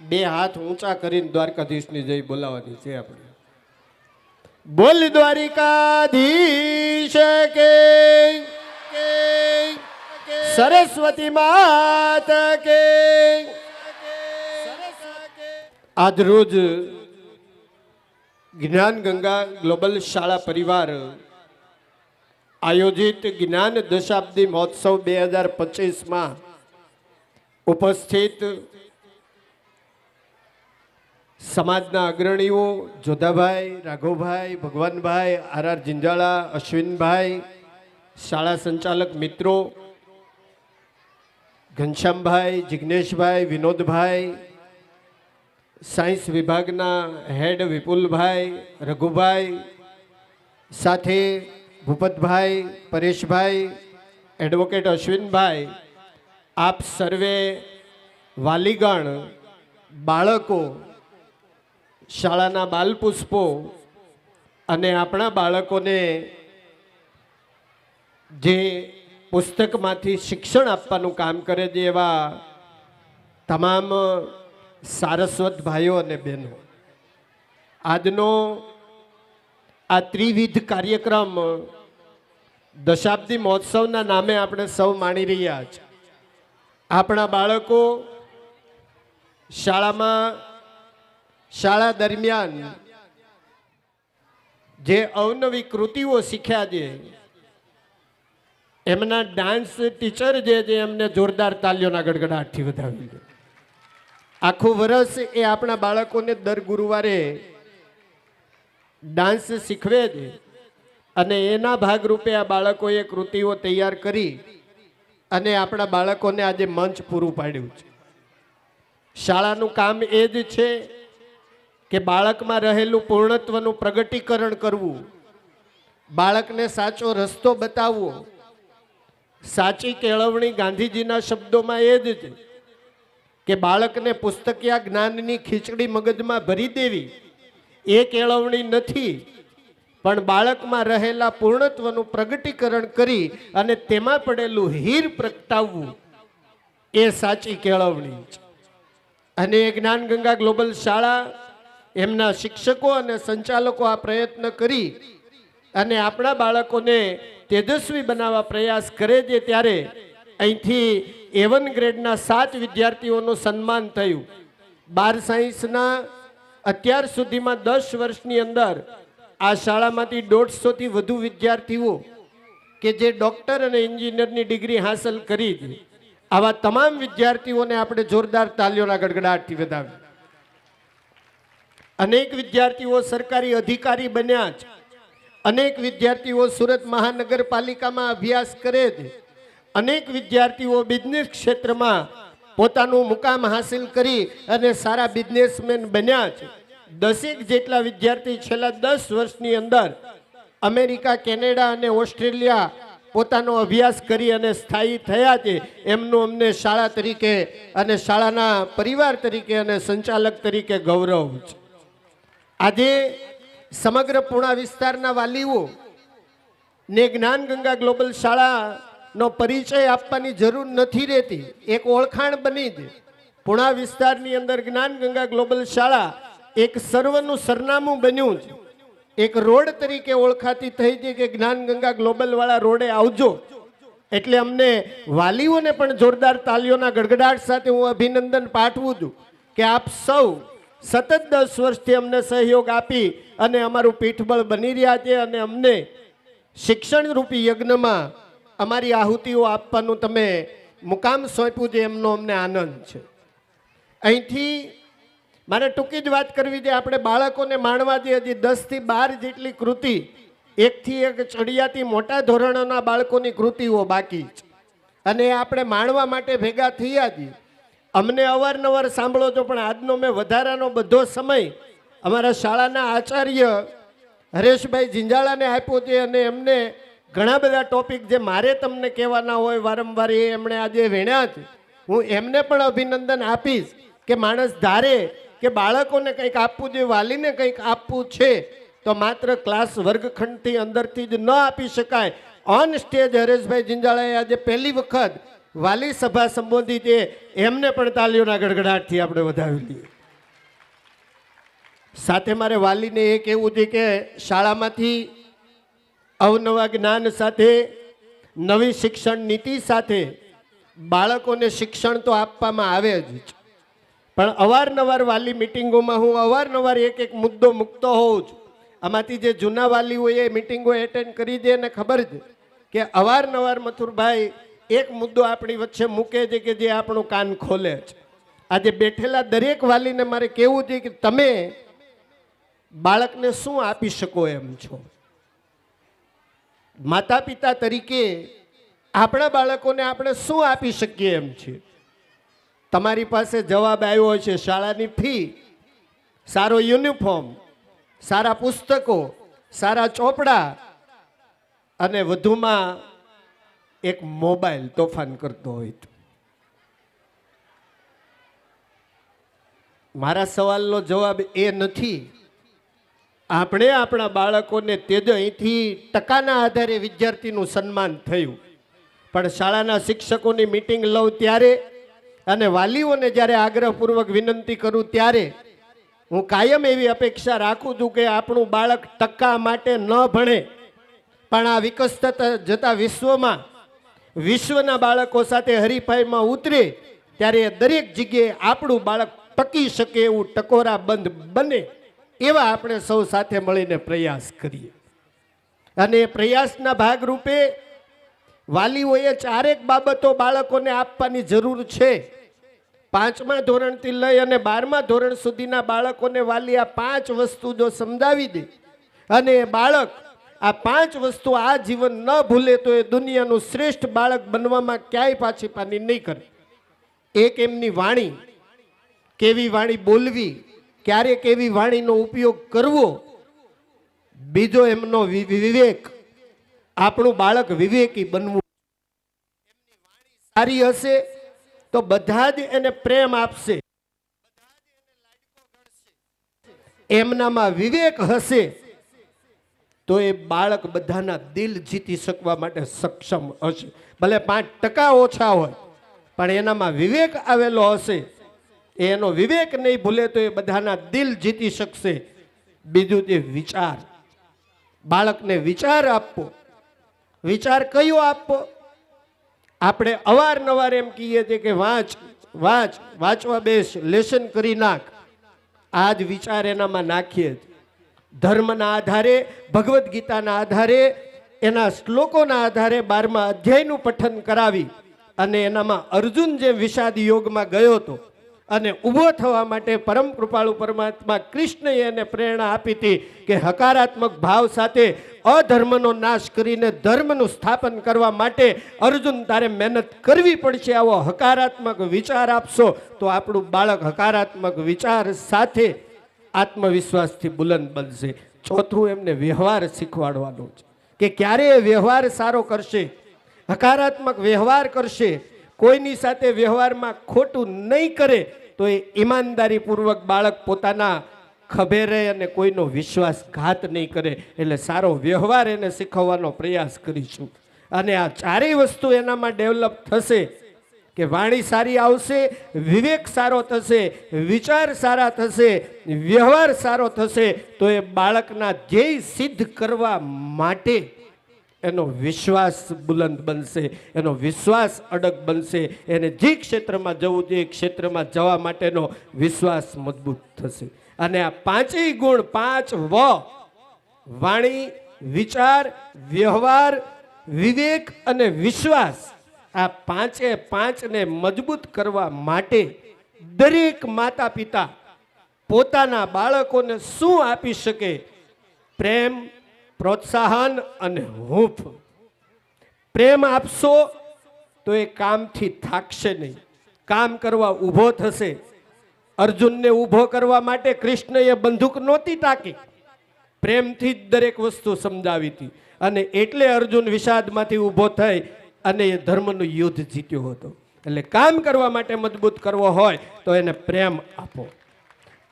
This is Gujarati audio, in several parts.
બે હાથ ઊંચા કરીને દ્વારકાધીશની જય બોલાવાની છે આપણે. બોલ દ્વારિકાધીશ કે સરસ્વતી માત કે આજ રોજ જ્ઞાન ગંગા ગ્લોબલ શાળા પરિવાર આયોજિત જ્ઞાન દશાબ્દી મહોત્સવ બે હજાર પચીસમાં ઉપસ્થિત સમાજના અગ્રણીઓ જોધાભાઈ, રાઘવભાઈ, ભગવાનભાઈ, આર આર જિંજાળા, અશ્વિનભાઈ, શાળા સંચાલક મિત્રો, ઘનશ્યામભાઈ જિજ્ઞેશભાઈ વિનોદભાઈ, સાયન્સ વિભાગના હેડ વિપુલભાઈ, રઘુભાઈ સાથે ભૂપતભાઈ, પરેશભાઈ એડવોકેટ અશ્વિનભાઈ, આપ સર્વે વાલીગણ, બાળકો, શાળાના બાલપુષ્પો અને આપણા બાળકોને જે પુસ્તકમાંથી શિક્ષણ આપવાનું કામ કરે છે એવા તમામ સારસ્વત ભાઈઓ અને બહેનો. આજનો આ ત્રિવિધ કાર્યક્રમ દશાબ્દી મહોત્સવના નામે આપણે સૌ માણી રહ્યા છે. આપણા બાળકો શાળામાં, શાળા દરમિયાન જે અવનવી કૃતિઓ શીખ્યા છે, એમના ડાન્સ ટીચર જે છે, એમને જોરદાર તાલીઓના ગડગડાટથી વધાવી આખું વર્ષ એ આપણા બાળકોને દર ગુરુવારે ડાન્સ શીખવે છે. અને એના ભાગરૂપે આ બાળકોએ કૃતિઓ તૈયાર કરી અને આપણા બાળકોને આજે મંચ પૂરું પાડ્યું છે. શાળાનું કામ એ જ છે કે બાળકમાં રહેલું પૂર્ણત્વનું પ્રગટીકરણ કરવું. બાળકને સાચો રસ્તો બતાવવો. સાચી કેળવણી ગાંધીજીના શબ્દોમાં એ જ કે બાળકને પુસ્તકિયા જ્ઞાનની ખીચડી મગજમાં ભરી દેવી. એ કેળવણી નથી. પણ બાળકમાં રહેલા પૂર્ણત્વનું પ્રગટીકરણ કરી અને તેમાં પડેલું હીર પ્રગટાવવું એ સાચી કેળવણી છે. અને એ જ્ઞાનગંગા ગ્લોબલ શાળા એમના શિક્ષકો અને સંચાલકો આ પ્રયત્ન કરી અને આપણા બાળકોને તેજસ્વી બનાવવા પ્રયાસ કરે છે ત્યારે અહીંથી એવન ગ્રેડના સાત વિદ્યાર્થીઓનું સન્માન થયું. બાર સાયન્સના અત્યાર સુધીમાં દસ વર્ષની અંદર આ શાળામાંથી દોઢસોથી વધુ વિદ્યાર્થીઓ કે જે ડૉક્ટર અને એન્જિનિયરની ડિગ્રી હાંસલ કરી આવા તમામ વિદ્યાર્થીઓને આપણે જોરદાર તાલીઓના ગડગડાટથી વધાવી અનેક વિદ્યાર્થીઓ સરકારી અધિકારી બન્યા છે અનેક વિદ્યાર્થીઓ સુરત મહાનગરપાલિકામાં અભ્યાસ કરે છે અનેક વિદ્યાર્થીઓ બિઝનેસ ક્ષેત્રમાં પોતાનું મુકામ હાસિલ કરી અને સારા બિઝનેસમેન બન્યા છે. દસેક જેટલા વિદ્યાર્થી છેલ્લા દસ વર્ષની અંદર અમેરિકા, કેનેડા અને ઓસ્ટ્રેલિયા પોતાનો અભ્યાસ કરી અને સ્થાયી થયા છે. એમનું અમને શાળા તરીકે અને શાળાના પરિવાર તરીકે અને સંચાલક તરીકે ગૌરવ છે. આજે સમગ્ર પૂણા વિસ્તારના વાલીઓ ને જ્ઞાન ગંગા ગ્લોબલ શાળાનો પરિચય આપવાની જરૂર નથી રહેતી. એક ઓળખાણ બની જ. પુણા વિસ્તારની અંદર જ્ઞાન ગંગા ગ્લોબલ શાળા એક સર્વનું સરનામું બન્યું છે એક રોડ તરીકે ઓળખાતી થઈ છે કે જ્ઞાન ગંગા ગ્લોબલ વાળા રોડે આવજો. એટલે અમને વાલીઓને પણ જોરદાર તાલીઓના ગડગડાટ સાથે હું અભિનંદન પાઠવું છું કે આપ સૌ સતત દસ વર્ષથી અમને સહયોગ આપી અને અમારું પીઠબળ બની રહ્યા છે અને અમને શિક્ષણરૂપી યજ્ઞમાં અમારી આહુતિઓ આપવાનું તમે મુકામ સોંપ્યું છે, એમનો અમને આનંદ છે. અહીંથી મારે ટૂંકી જ વાત કરવી છે, આપણે બાળકોને માણવા જે હજી દસથી બાર જેટલી કૃતિ, એકથી એક ચડિયાતી મોટા ધોરણોના બાળકોની કૃતિઓ બાકી છે. અને આપણે માણવા માટે ભેગા થયા છીએ. અમને અવારનવાર સાંભળો છો, પણ આજનો મેં વધારાનો બધો સમય અમારા શાળાના આચાર્ય હરેશભાઈ જિંજાળાને આપ્યો છે અને એમને ઘણા બધા ટોપિક જે મારે તમને કહેવાના હોય વારંવાર એ એમણે આજે વેણ્યા છે. હું એમને પણ અભિનંદન આપીશ કે માણસ ધારે કે બાળકોને કંઈક આપવું જોઈએ, વાલીને કંઈક આપવું છે, તો માત્ર ક્લાસ વર્ગખંડથી અંદરથી જ ન આપી શકાય. ઓન સ્ટેજ હરેશભાઈ જિંજાળાએ આજે પહેલી વખત વાલી સભા સંબોધિત એ એમને પણ તાલીઓના ગડગડાટથી આપણે વધાવી લઈએ સાથે મારે વાલીને એ કહેવું છે કે શાળામાંથી અવનવા જ્ઞાન સાથે, નવી શિક્ષણ નીતિ સાથે બાળકોને શિક્ષણ તો આપવામાં આવે જ પણ અવારનવાર વાલી મિટિંગોમાં હું અવારનવાર એક એક મુદ્દો મૂકતો હોઉં છું. આમાંથી જે જૂના વાલીઓ એ મિટિંગો એટેન્ડ કરી દે અને ખબર છે કે અવારનવાર મથુરભાઈ એક મુદ્દો આપણી વચ્ચે મૂકે છે કે જે આપણું કાન ખોલે છે. આજે બેઠેલા દરેક વાલીને મારે કહેવું છે કે તમે બાળકને શું આપી શકો એમ છો? માતા પિતા તરીકે આપણા બાળકોને આપણે શું આપી શકીએ એમ છીએ તમારી પાસે જવાબ આવ્યો છે શાળાની ફી, સારો યુનિફોર્મ, સારા પુસ્તકો, સારા ચોપડા અને વધુમાં એક મોબાઈલ તોફાન કરતો હોય તો. મારા સવાલનો જવાબ એ નથી. આપણે આપણા બાળકોને તેજ અહીંથી ટકાના આધારે વિદ્યાર્થીનું સન્માન થયું. પણ શાળાના શિક્ષકોની મિટિંગ લઉં ત્યારે અને વાલીઓને જ્યારે આગ્રહપૂર્વક વિનંતી કરું ત્યારે હું કાયમ એવી અપેક્ષા રાખું છું કે આપણું બાળક ટકા માટે ન ભણે. પણ આ વિકસતા જતા વિશ્વમાં વિશ્વના બાળકો સાથે હરીફાઈમાં ઉતરે ત્યારે દરેક જગ્યાએ આપણું બાળક ટકી શકે એવું ટકોરા બંધ બને. એવા આપણે સૌ સાથે મળીને પ્રયાસ કરીએ. અને એ પ્રયાસના ભાગરૂપે વાલીઓએ ચારેક બાબતો બાળકોને આપવાની જરૂર છે. પાંચમા ધોરણથી લઈ અને બારમા ધોરણ સુધીના બાળકોને વાલી આ પાંચ વસ્તુ જો સમજાવી દે અને એ બાળક આ પાંચ વસ્તુ આ જીવન ન ભૂલે તો એ દુનિયાનું શ્રેષ્ઠ બાળક બનવામાં ક્યાંય પાછી પાની નહીં કરે. એક એમની વાણી, કેવી વાણી બોલવી ક્યારે એવી વાણીનો ઉપયોગ કરવો? બીજો એમનો વિવેક. આપણું બાળક વિવેકી બનવું. સારી હશે તો બધા જ એને પ્રેમ આપશે. એમનામાં વિવેક હશે તો એ બાળક બધાના દિલ જીતી શકવા માટે સક્ષમ હશે. ભલે પાંચ ટકા ઓછા હોય, પણ એનામાં વિવેક આવેલો હશે. એનો વિવેક નહીં ભૂલે તો એ બધાના દિલ જીતી શકશે. બીજું તે વિચાર. બાળકને વિચાર આપવો. વિચાર કયો આપવો? આપણે અવારનવાર એમ કહીએ છીએ કે વાંચ વાંચ, વાંચવા બેસ, લેસન કરી નાખ. આ જ વિચાર એનામાં નાખીએ. ધર્મના આધારે, ભગવદ્ ગીતાના આધારે, એના શ્લોકોના આધારે બારમા અધ્યાયનું પઠન કરાવી અને એનામાં અર્જુન જે વિષાદ યોગમાં ગયો હતો. અને ઊભો થવા માટે પરમ કૃપાળુ પરમાત્મા કૃષ્ણએ એને પ્રેરણા આપી હતી કે હકારાત્મક ભાવ સાથે અધર્મનો નાશ કરીને ધર્મનું સ્થાપન કરવા માટે અર્જુન તારે મહેનત કરવી પડશે. આવો હકારાત્મક વિચાર આપશો તો આપણું બાળક હકારાત્મક વિચાર સાથે આત્મવિશ્વાસથી બુલંદ બનશે. ચોથું એમને વ્યવહાર શીખવાડવાનો છે કે ક્યારે એ વ્યવહાર સારો કરશે? હકારાત્મક વ્યવહાર કરશે. કોઈની સાથે વ્યવહારમાં ખોટું નહીં કરે. તો એ ઈમાનદારીપૂર્વક બાળક પોતાના ખભે રહે અને કોઈનો વિશ્વાસઘાત નહીં કરે, એટલે સારો વ્યવહાર એને શીખવવાનો પ્રયાસ કરીશું. અને આ ચારેય વસ્તુ એનામાં ડેવલપ થશે કે વાણી સારી આવશે, વિવેક સારો થશે, વિચાર સારા થશે, વ્યવહાર સારો થશે, તો એ બાળકના ધ્યેય સિદ્ધ કરવા માટે એનો વિશ્વાસ બુલંદ બનશે, એનો વિશ્વાસ અડગ બનશે. એને જે ક્ષેત્રમાં જવું તે ક્ષેત્રમાં જવા માટેનો વિશ્વાસ મજબૂત થશે. અને આ પાંચેય ગુણ, પાંચ વ, વાણી, વિચાર, વ્યવહાર, વિવેક અને વિશ્વાસ, આ પાંચે પાંચને મજબૂત કરવા માટે દરેક માતા પિતા પોતાના બાળકોને શું આપી શકે? પ્રેમ પ્રોત્સાહન અને હૂંફ. પ્રેમ આપશો તો એ કામથી થાકશે નહીં. કામ કરવા ઊભો થશે. અર્જુનને ઊભો કરવા માટે કૃષ્ણએ બંદૂક નહોતી તાકી પ્રેમથી જ દરેક વસ્તુ સમજાવી હતી. અને એટલે અર્જુન વિષાદમાંથી ઊભો થઈ અને એ ધર્મનું યુદ્ધ જીત્યો હતો. એટલે કામ કરવા માટે મજબૂત કરવો હોય તો એને પ્રેમ આપો.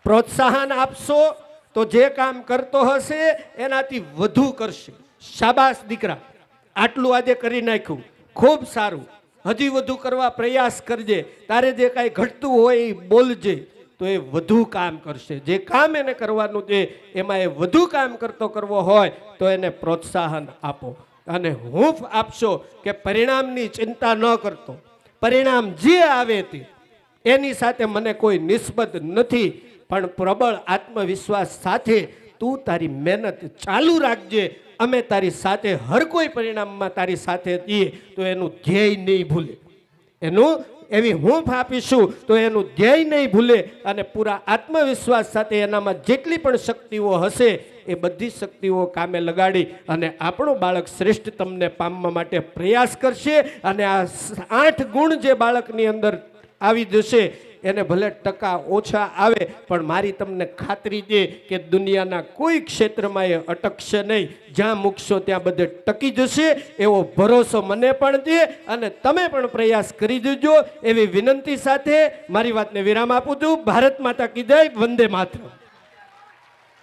પ્રોત્સાહન આપશો તો જે કામ કરતો હશે, એનાથી વધુ કરશે. શાબાશ દીકરા. આટલું આજે કરી નાખ્યું. ખૂબ સારું. હજી વધુ કરવા પ્રયાસ કરજે. તારે જે કાંઈ ઘટતું હોય એ બોલજે. તો એ વધુ કામ કરશે. જે કામ એને કરવાનું છે, એમાં એ વધુ કામ કરતો કરવો હોય, તો એને પ્રોત્સાહન આપો. અને હૂંફ આપશો કે પરિણામની ચિંતા ન કરતો. પરિણામ જે આવે તે, એની સાથે મને કોઈ નિસ્બત નથી. પણ પ્રબળ આત્મવિશ્વાસ સાથે તું તારી મહેનત ચાલુ રાખજે. અમે તારી સાથે, હર કોઈ પરિણામમાં તારી સાથે છીએ, તો એનું ધ્યેય નહીં ભૂલે. એનું, એવી હૂંફ આપીશું, તો એનું ધ્યેય નહીં ભૂલે અને પૂરા આત્મવિશ્વાસ સાથે એનામાં જેટલી પણ શક્તિઓ હશે, એ બધી શક્તિઓ કામે લગાડી અને આપણું બાળક શ્રેષ્ઠ તમને પામવા માટે પ્રયાસ કરશે અને આ આઠ ગુણ જે બાળકની અંદર આવી જશે એને ભલે ટકા ઓછા આવે, પણ મારી તમને ખાતરી છે કે દુનિયાના કોઈ ક્ષેત્રમાં એ અટકશે નહીં. જ્યાં મૂકશો ત્યાં બધે ટકી જશે, એવો ભરોસો મને પણ છે અને તમે પણ પ્રયાસ કરી દેજો એવી વિનંતી સાથે મારી વાતને વિરામ આપું છું. ભારત માતા કીધાય વંદે માતરમ.